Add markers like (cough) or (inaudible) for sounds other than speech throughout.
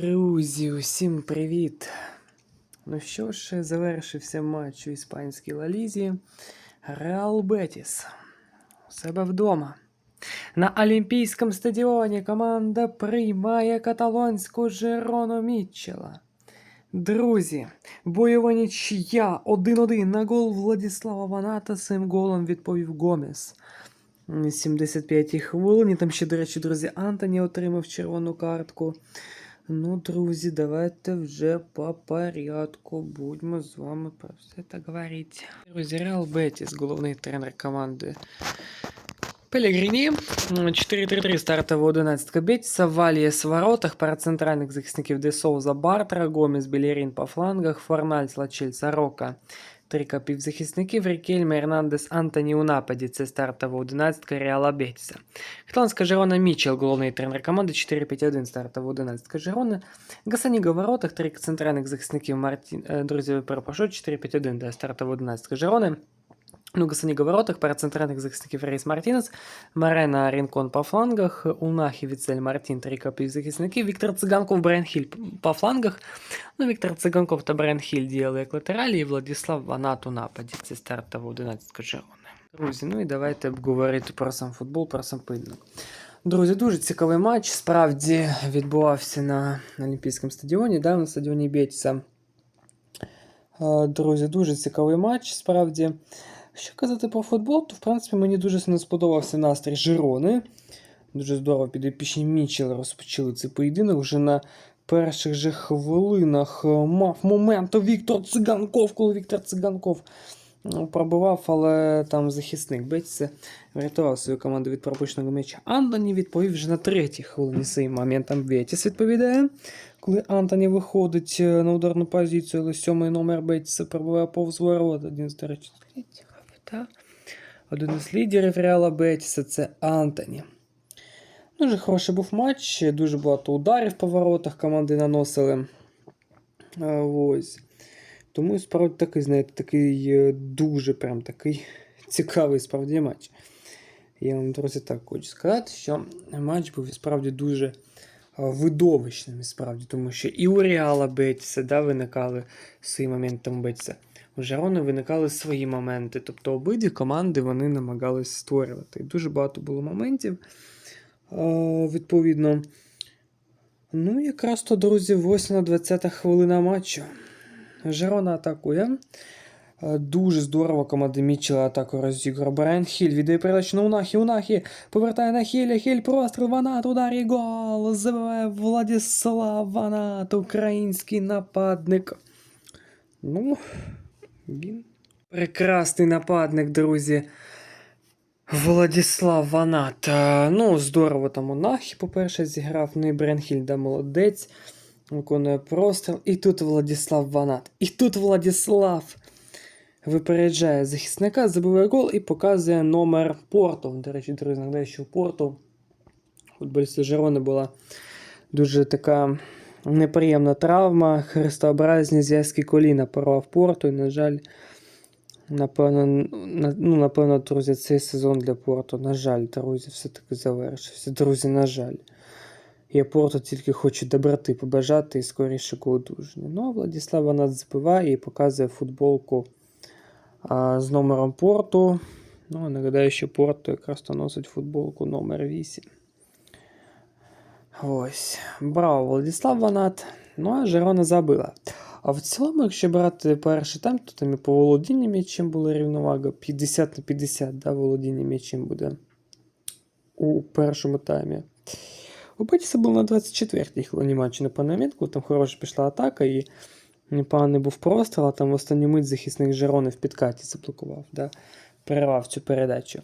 Друзі, усім привіт! Ну що ж, завершився матч у іспанській лалізі. Реал Бетіс у себе вдома. На Олімпійському стадіоні команда приймає каталонську Жерону Мітчела. Друзі, бойова нічия 1-1 на гол Владіслава Ваната цим голом відповів Гомес. 75-й хвилині. Там ще, до речі, друзі, Антоні отримав червону картку. Ну, друзі, давайте вже по порядку будемо з вами про все це говорити. Друзі, Реал Бетіс, головний тренер команди Пелегріні. 4-3-3 стартова 11 Бетіса, Валієс в воротах, пара центральних захисників Де Соуза, Бартра, Гомес, Белерін по флангах, Форнальс, Лачель, Сорока. Трійка півзахисників Рікельме, Ернандес, Антоні у нападі. Це стартова 11 Реала Бетіса. Каталонська Жерона Мічел, головний тренер команди 4-5-1 стартова 11 Жерона. Гасаніга в воротах, трійка центральних захисників Мартін. е, Друзі, перепрошую, 4-5-1 да, стартова 11 Жерони. В воротах, пара захисників Рейс Мартінес, Марена Рінкон по флангах, Унахі Віцель Мартін, трійка півзахисників, Віктор Циганков, Брайан Хіль по флангах. Ну, Віктор Циганков та Брайан Хіль діяли як латералі, і Владислав Ванат у нападі. Це стартова 11 Жерони. Друзі, ну і давайте обговорити про сам футбол, про сам поєдинок. Друзі, дуже цікавий матч. Справді відбувався на Олімпійському стадіоні, да, на стадіоні Бєтіса. Е, Друзі, дуже цікавий матч. Справді, що казати про футбол, то в принципі мені дуже сильно сподобався настрій Жирони. Дуже здорово підопічні Мічел розпочали цей поєдинок вже на перших же хвилинах. е, Мав момент Віктор Циганков, коли Віктор Циганков ну, пробивав, але там захисник Бетіса врятував свою команду від пропущеного м'яча. Антоні відповів вже на третій хвилині цим моментом Бетіс відповідає. Коли Антоні виходить е, на ударну позицію, але сьомий номер Бетіса пробиває повз ворот. Один з, речі, та? Один із лідерів Реала Бетіса це Антоні. Дуже хороший був матч, дуже багато ударів по воротах команди наносили. Ось. Тому справді такий, знаєте, такий е, дуже прям такий (laughs) цікавий справді матч. Я вам, друзі, так хочу сказати, що матч був справді дуже видовищним, справді, тому що і у Реала Бетіса да, виникали свої моменти там Бетіса. У Жерони виникали свої моменти. Тобто обидві команди вони намагались створювати. І дуже багато було моментів. Відповідно. Ну, якраз то, друзі, 8-20 хвилина матчу. Жерона атакує. Дуже здорово команда Мітчела атаку розіграє. Брайан Хіль віддає передачу на Унахі. Унахі повертає на Хіля. Хіль простріл. Ванат. Удар і гол. Забиває Владислав Ванат. Український нападник. Ну, він прекрасний нападник, друзі. Владислав Ванат. Е, Ну, здорово там Унахі, по-перше, зіграв. Ну і Брайан Хіль, да, молодець. Виконує простріл. І тут Владислав Ванат. І тут Владислав випереджає захисника, забиває гол і показує номер порту. До речі, друзі, нагадаю, що у порту футболіста Жерони була дуже така неприємна травма. Хрестообразні зв'язки коліна порвав порту. І, на жаль, напевно, на- ну, напевно, друзі, цей сезон для порту, на жаль, друзі, все-таки завершився. Друзі, на жаль. Я Порту тільки хочу доброти побажати і скорішого одужання. Ну, а Владислав Ванат забиває і показує футболку а, з номером Порту. Ну, нагадаю, що Порту якраз носить футболку номер 8. Ось. Браво, Владислав Ванат. Ну, а Жерона забила. А в цілому, якщо брати перший тайм, то там і по володінню м'ячем була рівновага 50 на 50, да, володіння м'ячем буде у першому таймі. У Бетіса був на 24-й хвилині матчу на момент, там хороша пішла атака і непоганий був простріл, а там в останню мить захисник Жерони в підкаті заблокував, да? Перервав цю передачу.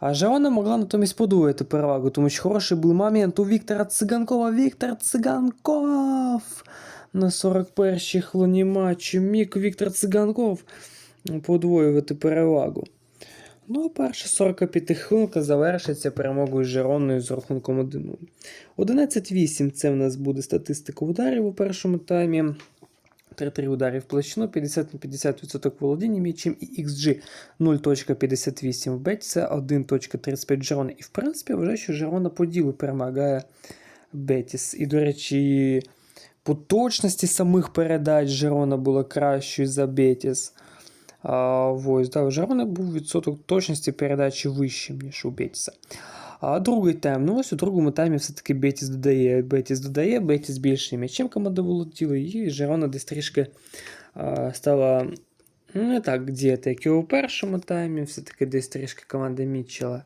А Жерона могла натомість подвоїти перевагу, тому що хороший був момент у Віктора Циганкова. Віктор Циганков! На 41-й хвилині матчу міг Віктор Циганков подвоювати перевагу. Ну, а перша 45 хвилинка завершиться перемогою Жероною з рахунком 1-0. 11-8 це в нас буде статистика ударів у першому таймі. 3-3 ударів в площину, 50 на 50% володіння м'ячем і XG 0.58 в Бетіса, 1.35 Жерони. І в принципі, вже що Жерона по ділу перемагає Бетіс. І, до речі, По точності самих передач Жерона була кращою за Бетіс. А, ось, да, у Жерона був відсоток точності передачі вищим, ніж у Бетіса. А другий тайм. Ну ось у другому таймі все-таки Бетіс додає. Бетіс додає, Бетіс більше м'ячем команда володіла, і Жерона десь трішки а, стала ну, не так діяти, як і у першому таймі. Все-таки десь трішки команда Мітчела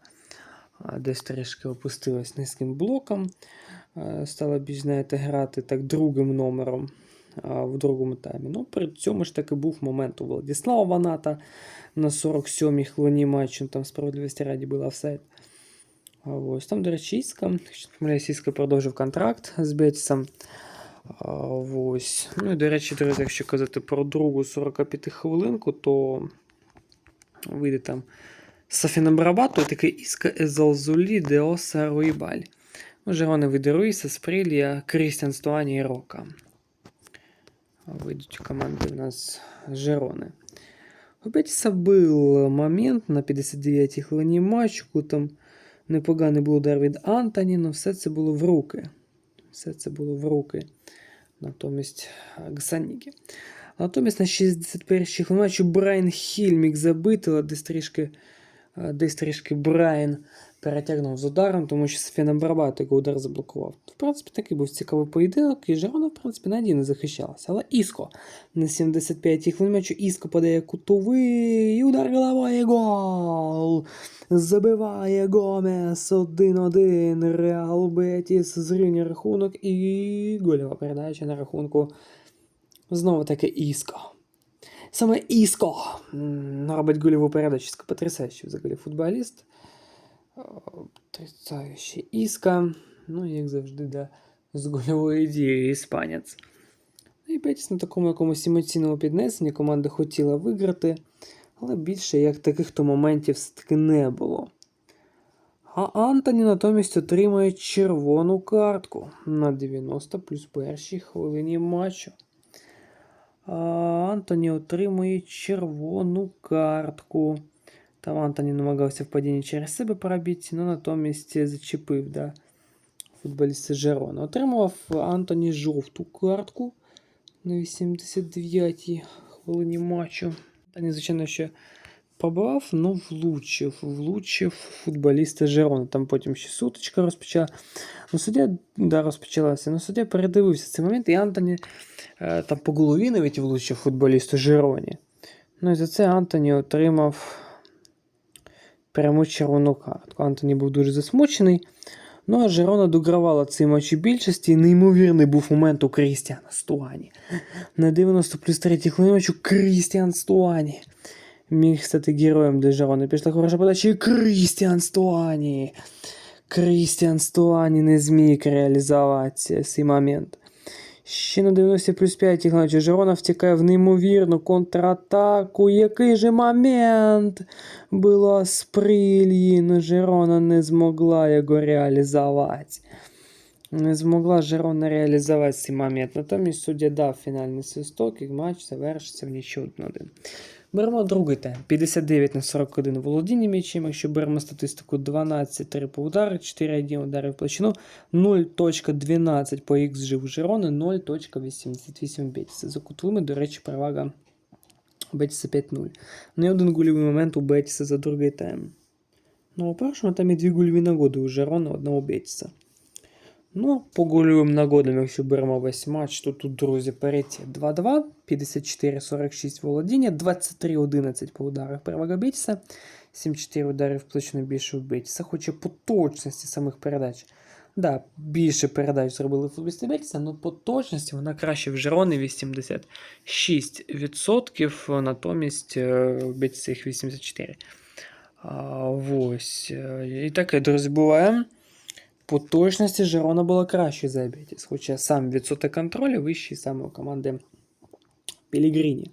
десь трішки опустилась низьким блоком. Стала більш, знаєте, грати так другим номером в другому таймі. Ну, при цьому ж таки був момент у Владислава Ваната на 47-й хвилині матчу. Там справедливості раді була офсайд. Ось там, до речі, Іска. Якщо не помиляюсь, Іска продовжив контракт з Бетісом. Ось. Ну і, до речі, друзі, якщо казати про другу 45 хвилинку, то вийде там Сафіна Барабату і такий Іска Езалзулі Деоса Руїбаль. Жерони вийде Руїса, Сприлія, Крістіан Стуані і Рока. Вийдуть команди у нас Жерони. У Бетіса був момент на 59-й хвилині матчу, коли там непоганий був удар від Антоні, але все це було в руки. Все це було в руки. Натомість Гсаніки. Натомість на 61-й хвилині Брайан Хіль міг забити, але десь трішки, е, десь трішки Брайан перетягнув з ударом, тому що Софіна Барбат його удар заблокував. В принципі, такий був цікавий поєдинок, і Жерона, в принципі, надійно захищалася. Але Іско на 75-й хвилині Іско подає кутовий і удар головою і гол. Забиває Гомес 1-1. Реал Бетіс зрівнює рахунок і гольова передача на рахунку. Знову таки Іско. Саме Іско робить гольову передачу. Іско потрясаючий взагалі футболіст. Потрясаючий Іска. Ну, як завжди, да, з гольовою дією іспанець. Ну і Бетіс на такому якомусь емоційному піднесенні команда хотіла виграти, але більше як таких то моментів все-таки не було. А Антоні натомість отримує червону картку на 90 плюс першій хвилині матчу. А Антоні отримує червону картку. Там Антоні намагався в падінні через себе пробити, але натомість зачепив да, футболіста Жерона. Отримав Антоні жовту картку на 89-й хвилині матчу. Антоні, звичайно, ще пробивав, але влучив. Влучив футболіста Жерона. Там потім ще сутичка розпочала. Ну, суддя да, розпочалася. Ну, суддя передивився цей момент, і Антоні е, там по голові навіть влучив футболісту Жероні. Ну і за це Антоні отримав пряму червону картку. Антоні був дуже засмучений. Ну, а Жерона догравала цей матч у більшості. Неймовірний був момент у Крістіана Стуані. На 90 плюс 3 хвилині матчу Крістіан Стуані. Міг стати героєм де Жерони. Пішла хороша подача і Крістіан Стуані. Крістіан Стуані не зміг реалізувати цей момент. Ще на 90 плюс 5 Ігначе Жерона втікає в неймовірну контратаку. Який же момент було з Прильї, но Жерона не змогла його реалізувати. Не змогла Жерона реалізувати цей момент. Натомість суддя дав фінальний свисток і матч завершиться в 1-1. Беремо другий тайм. 59 на 41 володіння м'ячем. Якщо беремо статистику 12-3 по удару, 4-1 удари в площину, 0.12 по XG у Жерони, 0.88 Бетіса. За кутовими, до речі, перевага Бетіса 5-0. Не один гольовий момент у Бетіса за другий тайм. Ну, у першому таймі дві гольові нагоди у Жерона, одного Бетіса. Ну, по гольовим нагодам, якщо беремо весь матч, то тут, друзі, паритет 2-2, 54-46 володіння, 23-11 по ударах перевага Бетіса, 7-4 удари в площину більше у Бетіса, хоча по точності самих передач. Да, більше передач зробили футболісти Бетіса, але по точності вона краще в Жерони 86%, натомість е, Бетіса їх 84%. А, ось. е, І таке, друзі, буває. По точності Жерона була краще за Бетіс, хоча сам відсоток контролю вищий саме у команди Пелігріні.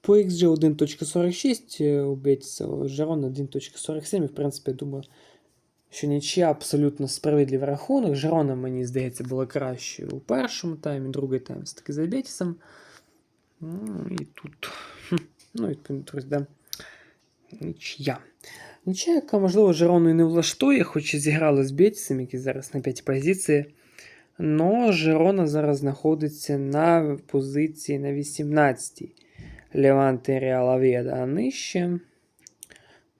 По XG 1.46 е, у Бетіса, у Жерона 1.47. І, в принципі, я думаю, що нічия абсолютно справедливий рахунок. Жерона, мені здається, була краще у першому таймі, другий тайм все-таки за Бетісом. Ну, і тут, ну, друзі, да. Нічия. Нічия, яка, можливо, Жерону і не влаштує, хоч і зіграли з Бетісом, які зараз на п'ятій позиції. Но Жирона зараз знаходиться на позиції на 18-й. Леванте і Реал Авєда нижче.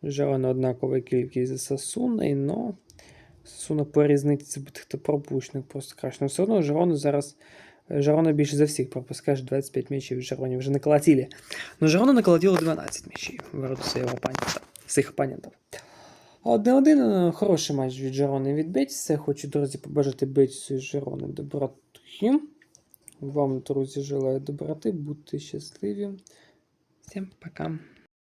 Жирона однакова кількість за Сасуною, но Сасуна по різниці забитих та пропущених просто краще. Но все одно Жирона зараз. Жирона більше за всіх пропускає аж 25 м'ячів. Жироні вже наколотили. Но Жирона наколотило 12 м'ячів ворота своєго Своїх опонентів. Один-один е, хороший матч від Жерони від Бетіса. Хочу, друзі, побажати Бетісу і Жерони доброти. Вам, друзі, желаю доброти, будьте щасливі. Всім пока.